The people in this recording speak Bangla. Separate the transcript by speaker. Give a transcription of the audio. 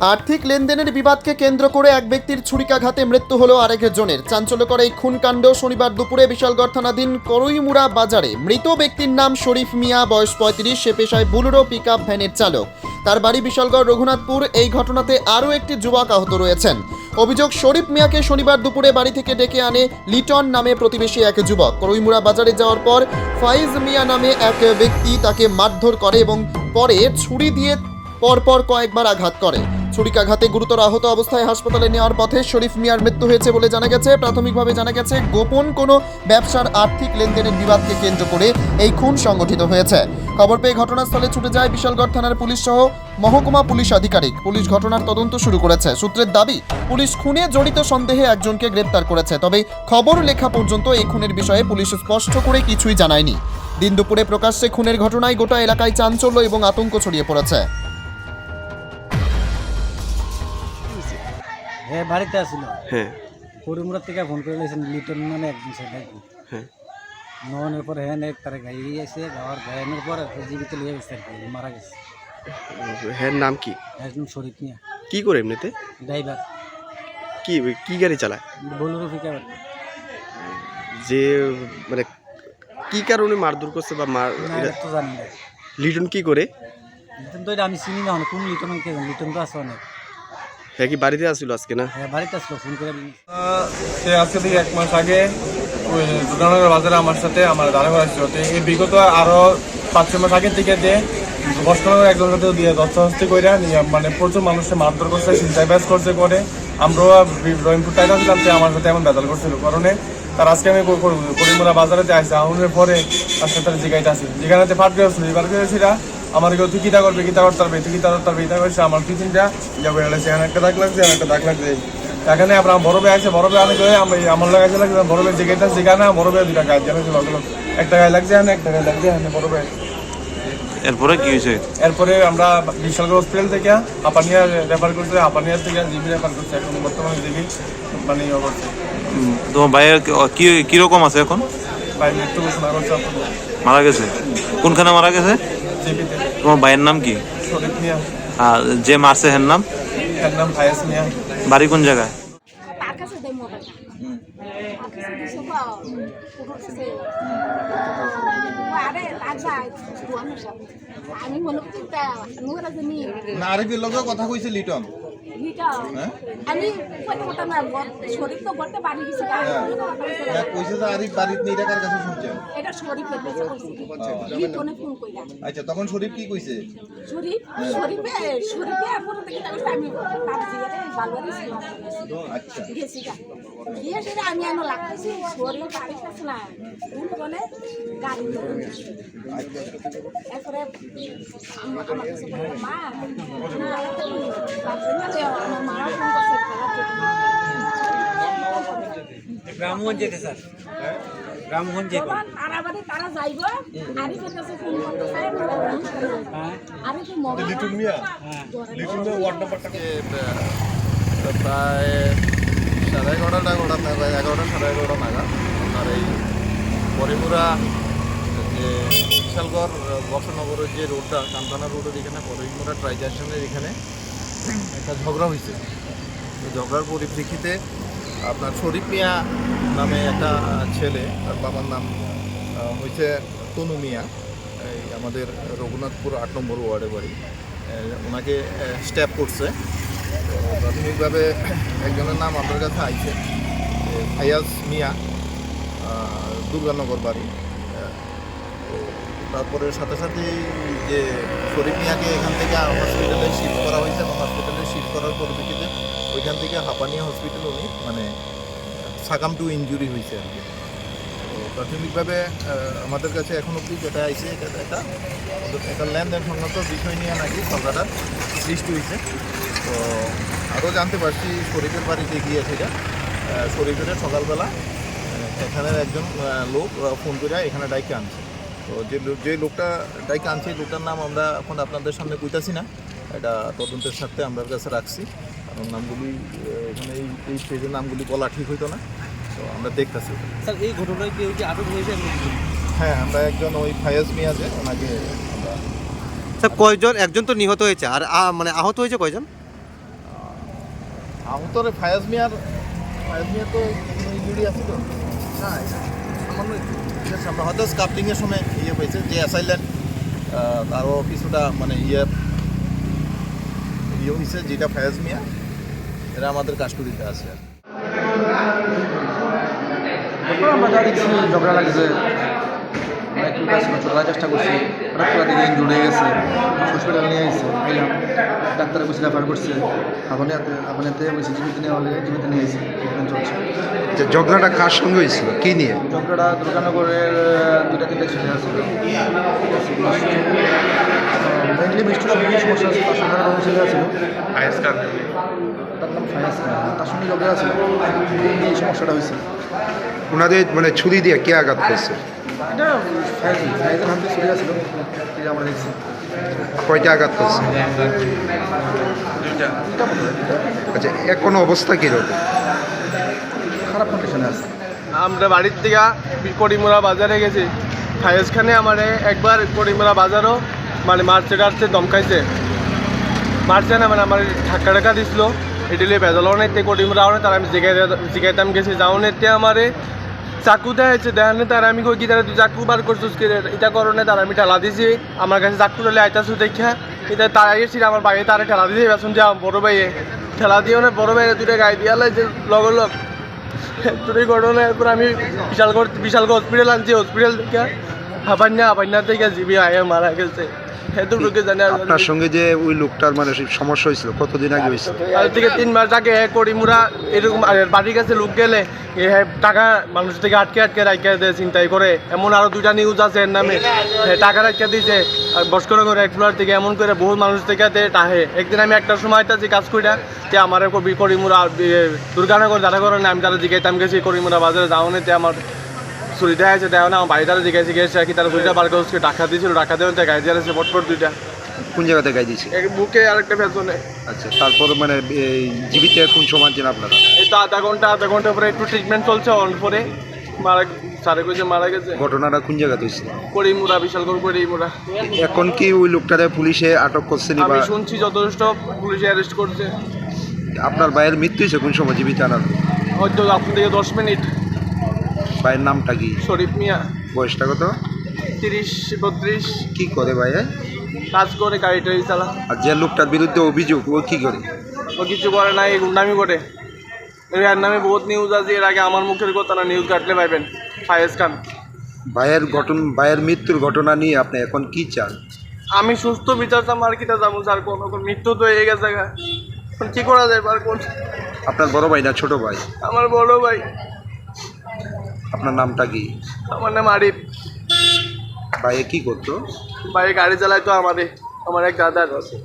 Speaker 1: আর্থিক লেনদেনের বিবাদকে কেন্দ্র করে এক ব্যক্তির ছুরিকাঘাতে মৃত্যু হলো আরেকজনের। চাঞ্চল্যকর এই খুনকাণ্ড শনিবার দুপুরে বিশালগড় থানাধীন করইমুড়া বাজারে। মৃত ব্যক্তির নাম শরীফ মিয়া, বয়স পঁয়ত্রিশ, সে পেশায় বুলেরো পিক ভ্যানের চালক। তার বাড়ি বিশালগড় রঘুনাথপুর। এই ঘটনাতে আরও একটি যুবক আহত রয়েছেন। অভিযোগ, শরীফ মিয়াকে শনিবার দুপুরে বাড়ি থেকে ডেকে আনে লিটন নামে প্রতিবেশী এক যুবক। করইমুড়া বাজারে যাওয়ার পর ফাইজ মিয়া নামে এক ব্যক্তি তাকে মারধর করে এবং পরে ছুরি দিয়ে পরপর কয়েকবার আঘাত করে। ছুরিকাঘাতে গুরুতর আহত অবস্থায় হাসপাতালে নেওয়ার পথে শরীফ মিয়ার মৃত্যু হয়েছে বলে জানা গেছে। প্রাথমিকভাবে জানা গেছে, গোপন কোনো ব্যবসার আর্থিক লেনদেনের বিবাদকে কেন্দ্র করে এই খুন সংগঠিত হয়েছে। খবর পেয়ে ঘটনাস্থলে ছুটে যায় বিশালগড় থানার পুলিশ সহ মহকুমা পুলিশ আধিকারিক। পুলিশ ঘটনার তদন্ত শুরু করেছে। সূত্রের দাবি, পুলিশ খুনে জড়িত সন্দেহে একজনকে গ্রেপ্তার করেছে, তবে খবর লেখা পর্যন্ত এই খুনের বিষয়ে পুলিশ স্পষ্ট করে কিছুই জানায়নি। দিন দুপুরে প্রকাশ্যে খুনের ঘটনায় গোটা এলাকায় চাঞ্চল্য এবং আতঙ্ক ছড়িয়ে পড়েছে।
Speaker 2: হ্যাঁ বাড়িতে আসছিল
Speaker 3: হ্যাঁ।
Speaker 2: করিমুরার থেকে ফোন করে নিয়েছেন লিটন মানে একজন সাইড
Speaker 3: হ্যাঁ।
Speaker 2: ননের পর হ্যাঁ এক তারা গাড়ি আছে গাওয়ার গায়ের পর জীবিত লিয়ে গেছে আর কি মারা গেছে।
Speaker 3: হ্যাঁ নাম কি?
Speaker 2: একজন শরীর নিয়ে
Speaker 3: কি করে এমনিতে?
Speaker 2: ড্রাইভার।
Speaker 3: কি কি গাড়ি চালায়?
Speaker 2: বলুর ফিকা
Speaker 3: যে মানে কি কারণে মারধর করছে বা মার
Speaker 2: না
Speaker 3: এটা
Speaker 2: এটা তো জানি না।
Speaker 3: লিটন কি করে?
Speaker 2: লিটন তো এটা আমি চিনি না হন কোন লিটন কে জানি? লিটন তো আছে অনেক।
Speaker 3: হ্যাঁ কি বাড়িতে আসছিল আজকে না?
Speaker 2: হ্যাঁ বাড়িতে আসলো ফোন করে
Speaker 4: সে আজকে থেকে এক মাস আগে ওই দুর্গানগর বাজারে আমার সাথে আমার দাঁড়া করা ছিল তো এই বিগত আরও পাঁচ ছয় মাস আগের থেকে যে বস্ত্রনগর একজন সাথে দিয়ে দস্তাহস্তি করে নিয়ে মানে প্রচুর মানুষকে মারধর করছে চিন্তায় ব্যাস করছে করে। আমরাও রহিমপুর টাইম ছিলাম যে আমার সাথে এমন বেদাল করছিল। কারণে তার আজকে আমি করি- করি- করিমুরা বাজারেতে আসছি আহুনের পরে তার সাথে জিগাইতে আসি যেখানে ফাট গেছিল এবার গেছিলা আমার কেউ তুই কিতা করবি কিতা করতে পারবি তুই কিতা করতে পারবি ইতা করছে আমার দুই তিনটা। যাবে সেখানে একটা দাগ লাগছে আর একটা দাগ লাগছে। এখানে আমরা বড় ভাই আছে বড় ভাই অনেক আমি আমার লাগে লাগছে বড় ভাই যেখানে বড় ভাই দুটা গাছ জানাচ্ছে লগলো একটা গায়ে লাগছে এখানে একটা গায়ে লাগছে এখানে বড় ভাই।
Speaker 5: এরপরে কি হয়েছে?
Speaker 4: এরপরে আমরা বিশালগড় হসপিটাল থেকে হাপানিয়া রেফার করছে হাপানিয়া থেকে জিবি রেফার করছে এখন বর্তমানে জিবি মানে
Speaker 5: তোমার ভাইয়ের কি- কি কীরকম আছে এখন?
Speaker 4: ভাই মৃত্যু ঘোষণা করছে।
Speaker 5: মারা গেছে? কোনখানে মারা গেছে? তোমার ভাইয়ের নাম কি? আর যে মারছে হের নাম? বাড়ি কোন জায়গায়?
Speaker 6: তার কাছে দেয় মোবাইলটা তার কাছে দিছে তো পুকুর কাছে আরে তার যায় দুয়ানোর সাথে আমি মনে করছি তা নুরা জানি
Speaker 7: না আরিফের লগে কথা কইছে লিটন। আচ্ছা। তখন শরীফ কি কইছে?
Speaker 6: আমি
Speaker 7: আচ্ছা।
Speaker 6: এনে লাগতেছি শরীর বাড়ি কাছে না। দুজনে গাড়ি এরপরে আম- আমার কাছে মা না,
Speaker 2: রামগঞ্জ যেতে স্যার যেতে
Speaker 6: তারা কাছে ফোন করতেছে
Speaker 2: হ্যাঁ
Speaker 6: আরিফের মোবাইল লিটন
Speaker 4: মিয়া।
Speaker 2: হ্যাঁ।
Speaker 4: লিটন মিয়া ওয়ার্ড নাম্বারটা
Speaker 7: প্রায় সাড়ে এগারোটা এগারোটা এগারোটা সাড়ে এগারোটা নাগাদ। আপনার এই পরিপুরা যে বিশালগড় বর্ষনগরের যে রোডটা কান্তানা রোডের এখানে পরিপুরা ট্রাইজাকশনের এখানে একটা ঝগড়া হয়েছে। ঝগড়ার পরিপ্রেক্ষিতে আপনার শরীফ মিয়া নামে একটা ছেলে, তার বাবার নাম হয়েছে তনু মিয়া। এই আমাদের রঘুনাথপুর আট নম্বর ওয়ার্ডে বাড়ি। ওনাকে স্ট্যাপ করছে। প্রাথমিকভাবে একজনের নাম আপনার কাছে আইছে ফায়াজ মিয়া দুর্গানগর বাড়ি। তারপরে সাথে সাথে যে শরীফ মিয়াকে এখান থেকে হসপিটালে শিফট করা হয়েছে এবং হসপিটালে শিফট করার পরিপ্রেক্ষিতে ওইখান থেকে হাঁপানিয়া হসপিটাল উনি মানে সাকাম টু ইনজুরি হয়েছে আর কি। তো প্রাথমিকভাবে আমাদের কাছে এখন অবধি যেটা আইছে, এটা একটা একটা লেনদেন সংক্রান্ত বিষয় নিয়ে নাকি ঝগড়াটা সৃষ্টি হয়েছে। তো আরও জানতে পারছি শরীফের বাড়িতে গিয়ে সেটা শরীফের সকালবেলা এখানের একজন লোক ফোন করে এখানে ডাইকে আনছে। তো যে লোক- যে লোকটা ডাইকে আনছে লোকটার নাম আমরা এখন আপনাদের সামনে কইতাছি না। এটা তদন্তের সাথে আমরা কাছে রাখছি। কারণ নামগুলি এখানে এই এই স্টেজের নামগুলি বলা ঠিক হইতো না। তো আমরা দেখতেছি
Speaker 2: স্যার এই ঘটনায় কেউ কি আটক হয়েছে
Speaker 7: হ্যাঁ আমরা একজন ওই ফায়াজ মিয়া যে ওনাকে আমরা
Speaker 8: স্যার কয়জন? একজন তো নিহত হয়েছে। আর মানে আহত হয়েছে কয়জন?
Speaker 7: আহতর ফায়াজ মিয়ার ফায়াজ মিয়া তো ইঞ্জুরি আছে তো? না সামান্য ইয়ে সামনে হয়তো স্কাপলিংয়ের সময় ইয়ে হয়েছে, যে অ্যাসাইলেন্ট তারও কিছুটা মানে ইয়ে ইয়ে হয়েছে, যেটা ফায়াজ মিয়া, এরা আমাদের কাস্টডিতে আছে আর
Speaker 9: ঝগড়া লাগছে। অনেক লোক আছে চলার চেষ্টা করছি। হঠাৎ করে দেখি জুড়ে গেছে। হসপিটাল নিয়ে গেছে এলাম। ডাক্তারে বসে রেফার করছে। আপনি আপনাতে বসে জীবিত নিয়ে হলে জীবিত নিয়ে গেছে ট্রিটমেন্ট চলছে।
Speaker 10: যে ঝগড়াটা কার সঙ্গে হয়েছিল? কি নিয়ে?
Speaker 9: ঝগড়াটা দুর্গানগরের দুটা তিনটা ছেলে আছে। মেনলি মিষ্টির সঙ্গে সমস্যা আছে। তার সঙ্গে আরও ছেলে আছে। তার নাম ফায়াজ খান। তার সঙ্গে ঝগড়া আছে। এই সমস্যাটা হয়েছে।
Speaker 10: ওনাদের মানে ছুরি দিয়ে কে আঘাত করছে?
Speaker 9: এটা ফায়াজের হাতে ছুরি আসলো এটা আমরা দেখছি
Speaker 10: কয়টা আঘাত করছে? আচ্ছা এখন অবস্থা কীরকম
Speaker 9: খারাপ কন্ডিশনে আছে।
Speaker 11: আমরা বাড়ির থেকে করিমুরা বাজারে গেছি। ফায়েজ খানে আমার একবার করিমুরা বাজারও মানে মারছে টারছে দমকাইছে। মারছে না মানে আমার ধাক্কা টাকা দিছিল। এটিলে বেজালও নাই তে করিমুরা আও তার আমি জিগাই জিগাইতাম গেছি। যাও নেতে আমারে চাকু দেখাইছে দেখানে তার আমি কই কি, তারা তুই চাকু বার করছিস কি এটা করনে তার আমি ঠেলা দিছি। আমার কাছে চাকু ঠেলে আইতাছু দেখা এটা তার আইসি আমার বাইরে তারে ঠেলা দিয়েছে বেসন যা বড় ভাইয়ে। ঠেলা দিও না, বড় ভাইয়ে দুটো গায়ে দিয়া লাইছে, লগর লগ। তোর ঘটনা, এরপর আমি বিশালগড় বিশালগড় হসপিটাল আনছি হসপিটাল থেকে হাবান্না হাবান্না থেকে জিবি আয়ে মারা গেছে। এতটুকু জানি আর
Speaker 10: আপনার সঙ্গে যে ওই লোকটার মানে সমস্যা হয়েছিল কতদিন আগে হয়েছিল?
Speaker 11: আজ থেকে তিন মাস আগে হ্যাঁ করিমুরা এরকম বাড়ির কাছে লোক গেলে টাকা মানুষ থেকে আটকে আটকে রাখতে দেয় চিন্তাই করে। এমন আরও দুইটা নিউজ আছে এর নামে। টাকা রাখতে দিছে। আর বস্কর করে এক ফ্লোর থেকে এমন করে বহু মানুষ থেকে টাহে একদিন আমি একটা সময় তাছি কাজ কইরা যে আমার কবি করিমুরা দুর্গানগর দাদা করে আমি তারা জিগাইতাম গেছি করিমুরা বাজারে যাও নিতে আমার চুরিটা আছে দেওয়া না আমার বাড়ি তারা জিজ্ঞাসা গেছে আর কি তারা চুরিটা বার করছে টাকা দিয়েছিল টাকা দেওয়া গাড়ি দিয়ে আছে পটপট দুইটা।
Speaker 10: কোন জায়গাতে গাই দিয়েছে
Speaker 11: এক বুকে আর একটা পেছনে
Speaker 10: আচ্ছা তারপর মানে এই জীবিত কোন সময় আছেন আপনারা?
Speaker 11: এই তো আধা ঘণ্টা আধা ঘণ্টা পরে একটু ট্রিটমেন্ট চলছে অন পরে মারা সারে কইছে মারা গেছে।
Speaker 10: ঘটনাটা কোন জায়গাতে হয়েছিল?
Speaker 11: করিমুরা বিশাল করে করিমুরা
Speaker 10: এখন কি ওই লোকটারে পুলিশে আটক করছে নি বা
Speaker 11: আমি শুনছি যথেষ্ট পুলিশে অ্যারেস্ট করছে।
Speaker 10: আপনার ভাইয়ের মৃত্যু হয়েছে কোন সময় জীবিত আনার?
Speaker 11: হয়তো আপনার থেকে দশ মিনিট।
Speaker 10: ভাইয়ের নামটা কি?
Speaker 11: শরীফ মিয়া।
Speaker 10: বয়সটা কত?
Speaker 11: তিরিশ বত্রিশ।
Speaker 10: কি করে ভাইয়া
Speaker 11: কাজ করে গাড়ি টাড়ি চালা
Speaker 10: আর যে লোকটার বিরুদ্ধে অভিযোগ ও কি করে?
Speaker 11: ও কিছু করে না এই গুন্ডামি করে। এর নামে বহুত নিউজ আছে এর আগে আমার মুখের কথা না নিউজ কাটলে পাইবেন। ফায়েজ খান।
Speaker 10: ভাইয়ের ঘটন ভাইয়ের মৃত্যুর ঘটনা নিয়ে আপনি এখন কি চান?
Speaker 11: আমি সুস্থ বিচার চাম আর কিটা যাব স্যার কোন মৃত্যু তো হয়ে গেছে কি করা যায় আর কোন
Speaker 10: আপনার বড় ভাই না ছোট ভাই?
Speaker 11: আমার বড় ভাই।
Speaker 10: আপনার নামটা কি?
Speaker 11: আমার নাম আরিফ।
Speaker 10: বাইরে কি করতো?
Speaker 11: ভাই গাড়ি চালায় তো আমারে আমার এক দাদার। আছে